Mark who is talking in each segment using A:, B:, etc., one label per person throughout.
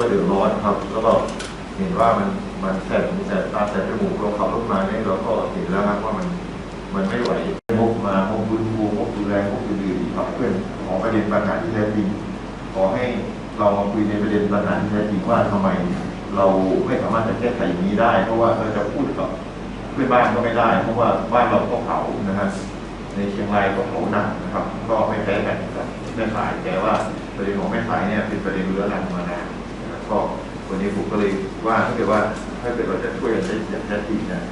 A: ก็เดือดร้อนครับ แล้วก็เห็นว่ามันมันแสบหูแสบตาแสบจมูกเราขับรถมาเนี่ยเราก็เห็นแล้วครับว่ามันมันไม่ไหวงบมาพบฟื้นฟูงบดูแลงบอื่นๆครับเพื่อนขอประเด็นปัญหาที่แท้จริงขอให้เรามาคุยในประเด็นปัญหาที่แท้จริงว่าทำไม เราไม่สามารถจะแก้ไขอย่างนี้ได้ เพราะว่าเราจะพูดกับเพื่อนบ้านก็ไม่ได้ เพราะว่าบ้านเราก็เผานะฮะในเชียงรายก็เผาหนักนะครับ ก็ไม่แพ้กันกับแม่สายแต่ว่าประเด็นของแม่สายเนี่ยเป็นประเด็นเรื้อรังมานานนะครับก็วั นี้ผมก็เลยว่าถ้าเกิดว่าถ้าเกิดเราจะช่วยกันได้อย่างแท้จริงนะ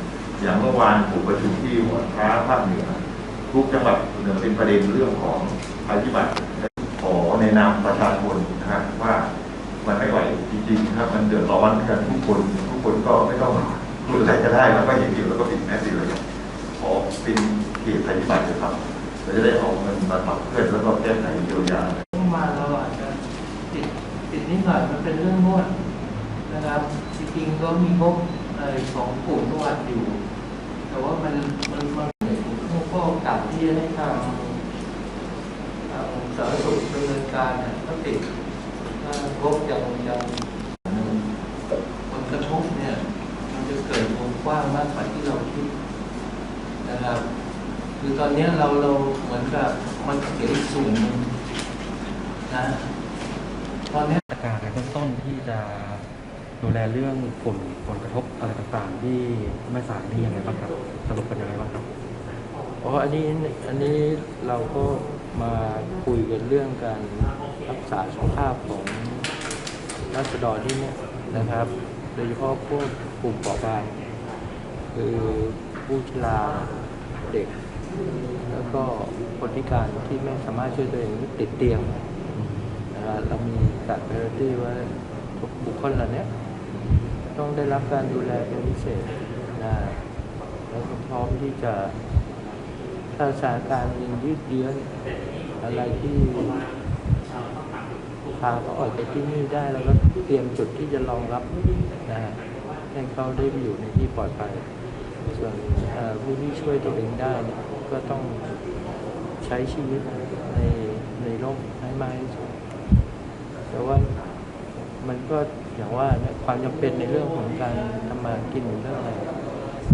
A: อย่างเมื่อวานผมประชุมที่หัวค้าภาคเหนือทุกจังหวัดเหนือเป็นประเด็นเรื่องของภัยพิบัติขอในนามประชาชนนะครับว่ามันไม่ไหวจริงๆครับมันเดือดร้อนกันทุกคนทุกคนก็ไม่ต้องพูดอะไรก็ได้แล้วก็อย่างเดียวแล้วก็ปิดแมสเลยขอเป็นเขตภัยพิบัติเลยครับเราจะได้เอาเงินมาปรับเพื่อนแล้วก็แก้ไขเยียวยา
B: เมื่อวานเราอาจจะติดติดนิดหน่อยมันเป็นเรื่องนวด นะครับจริงๆก็มีงบเอ่อของกลุ่มนวดอยู่ แต่ว่ามันมันมันผมก็กลับที่จะให้ทางทางสาธารณสุขดำเนินการเนี่ยก็ติดว่างบยังยังผลกระทบเนี่ย มันจะเกิดวงกว้างมากกว่าที่เราคิดนะครับคือตอนนี้เราเราเหมือนกับมันเสียส่วนหนึ่งนะตอนนี้
C: ดูแลเรื่องฝุ่นผลกระทบอะไรต่างๆ ที่แม่สายนี่ยังไงบ้างครับสรุปเป็นยังไงบ้างครับ
B: เพราะอันนี้อันนี้เราก็มาคุยกันเรื่องการรักษาสุขภาพของรัษฎรที่เนี่ยนะครับ โดยเฉพาะพวกกลุ่มเปราะบางคือผู้ชราเด็ก แล้วก็คนพิการที่ไม่สามารถช่วยตัวเองติดเตียงนะครับเรามีจัด priority ว่าบุคคลเหล่านี้ ต้องได้รับการดูแลเป็นพิเศษนะแล้วก็พร้อมที่จะถ้าสถานการณ์ยังยืดเยื้ออะไรที่พาเขาออกจากที่นี่ได้แล้วก็เตรียมจุดที่จะรองรับนะให้เขาได้อยู่ในที่ปลอดภัย ส่วนผู้ที่ช่วยตัวเองได้ก็ต้องใช้ชีวิตในในร่มให้มากที่สุดแต่ว่า มันก็อย่างว่าความจำเป็นในเรื่องของการทำมาหากินเรื่องอะไร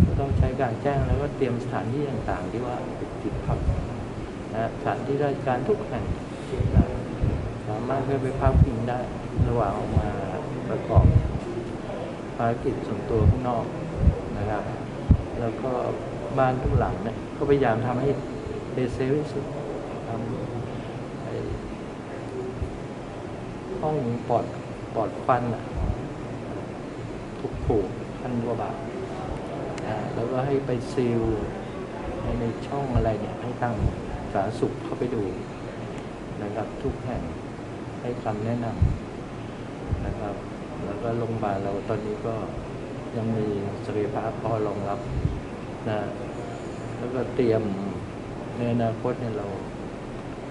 B: ก็ต้องใช้การแจ้งแล้วก็เตรียมสถานที่ต่างๆ ที่ว่าติดพักนะสถานที่ราชการทุกแห่งสามารถเข้าไปพักพิงได้ระหว่างออกมาประกอบภารกิจส่วนตัวข้างนอกนะครับ แล้วก็บ้านทุกหลังเนี่ยก็พยายามทำให้เบสเซฟที่สุดทำห้องปลอด ปอดควันอะทุกผูกพันกว่าบาทอ่าแล้วก็ให้ไปซีลในในช่องอะไรเนี่ย ให้ทางสาธารณสุขเข้าไปดูนะครับทุกแห่งให้คำแนะนำนะครับ แล้วก็โรงพยาบาลเราตอนนี้ก็ยังมีศักยภาพพอรองรับนะแล้วก็เตรียมในอนาคตเนี่ยเรา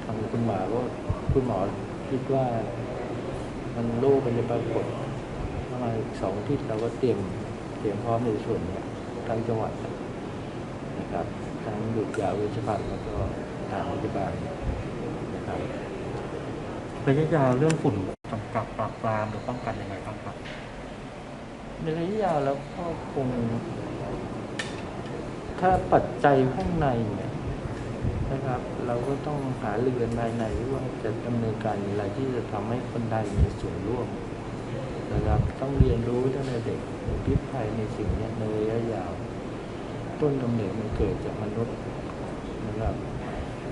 B: ทางคุณหมอก็คุณหมอคิดว่า มันโรคมันจะปรากฏประมาณอีกสองอาทิตย์เราก็เตรียมเตรียมพร้อมในส่วนเนี้ยทั้งจังหวัดนะครับทั้งหยุดยาวเวชภัณฑ์แล้วก็ทางพยาบาลนะครับ
C: ระยะยาวเรื่องฝุ่นกำกับปราบปรามหรือป้องกันยังไงบ้างครับ
B: ในระยะยาวแล้วก็คง ถ้าปัจจัยข้างในเนี่ย นะครับ เราก็ต้องหาเรือนภายในว่าจะดำเนินการอย่างไรที่จะทำให้คนไทยมีส่วนร่วมนะครับต้องเรียนรู้ตั้งแต่เด็กพิษภัยในสิ่งนี้ในระยะยาว ต้นกำเนิดมันเกิดจากมนุษย์นะครับ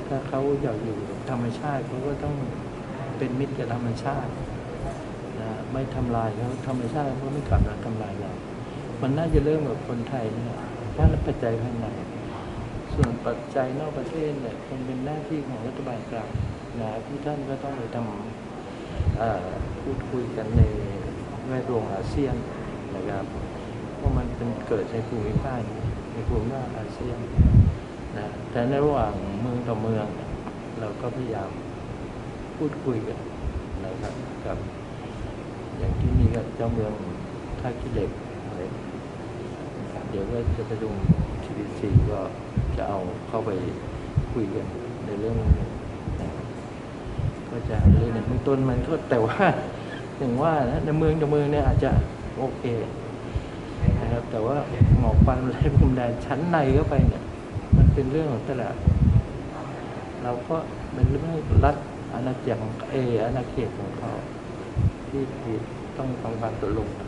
B: ถ้าเขาอยากอยู่กับธรรมชาติเขาก็ต้องเป็นมิตรกับธรรมชาตินะไม่ทำลายเขาธรรมชาติเขาไม่กลับมาทำลายเรา มันน่าจะเริ่มกับคนไทยนี่ยถ้าปัจจัยภายใน ส่วนปัจจัยนอกประเทศเนี่ยคงเป็นหน้าที่ของรัฐบาลกลางนะที่ท่านก็ต้องไปทำพูดคุยกันในแวดวงอาเซียนนะครับเพราะมันเป็นเกิดในภูมิภาคในภูมิภาคอาเซียนนะแต่ในระหว่างเมืองต่อเมือง เราก็พยายามพูดคุยกันนะครับกับ อย่างที่นี่ก็เจ้าเมืองท่าขี้เล็กเดี๋ยวก็จะประชุม TBC ก็จะเอาเข้าไปคุยกันในเรื่องก็จะเรื่องในเบื้องต้นมันก็แต่ว่าอย่างว่านะในเมืองในเมืองเนี่ยอาจจะโอเคนะครับแต่ว่าหมอกควันไรพรมแดนชั้นในเข้าไปเนี่ย มันเป็นเรื่องของต่ละเราก็เป็นเรื่องรัฐอาณาจักรของเออาณาเขตของเขาที่ที่ต้องทำการตกลงกัน